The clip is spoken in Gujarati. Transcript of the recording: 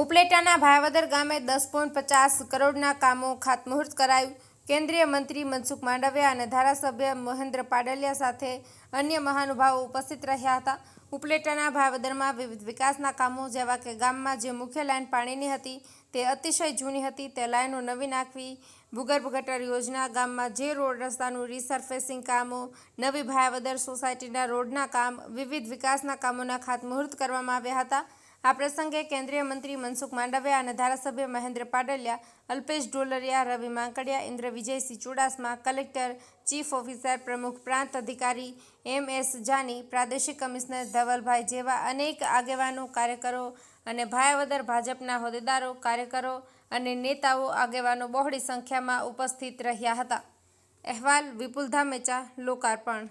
ઉપલેટાના ભાયાવદર ગામે દસ પોઈન્ટ પચાસ કરોડના કામો ખાતમુહૂર્ત કરાયું. કેન્દ્રીય મંત્રી મનસુખ માંડવિયા અને ધારાસભ્ય મહેન્દ્ર પાડલિયા સાથે અન્ય મહાનુભાવો ઉપસ્થિત રહ્યા હતા. ઉપલેટાના ભાવદરમાં વિવિધ વિકાસના કામો, જેવા કે ગામમાં જે મુખ્ય લાઇન પાણીની હતી તે અતિશય જૂની હતી, તે લાઇનો નવી નાખવી, ભૂગર્ભ ગટર યોજના, ગામમાં જે રોડ રસ્તાનું રિસર્ફેસિંગ કામો, નવી ભાયાવદર સોસાયટીના રોડના કામ, વિવિધ વિકાસના કામોના ખાતમુહૂર્ત કરવામાં આવ્યા હતા. આ પ્રસંગે કેન્દ્રીય મંત્રી મનસુખ માંડવિયા અને ધારાસભ્ય Mahendra Padaliya, Alpesh Dholariya Ravi Mankadiya Indra Vijaysinh Chudasama, collector, chief officer, પ્રમુખ પ્રાંત અધિકારી, એમ એસ જાની, પ્રાદેશિક કમિશનર ધવલભાઈ જેવા અનેક આગેવાનો, કાર્યકરો અને ભાયાવદર ભાજપના હોદ્દેદારો, કાર્યકરો અને નેતાઓ આગેવાનો બહોળી સંખ્યામાં ઉપસ્થિત રહ્યા હતા. અહેવાલ વિપુલ ધામેચા, લોકાર્પણ.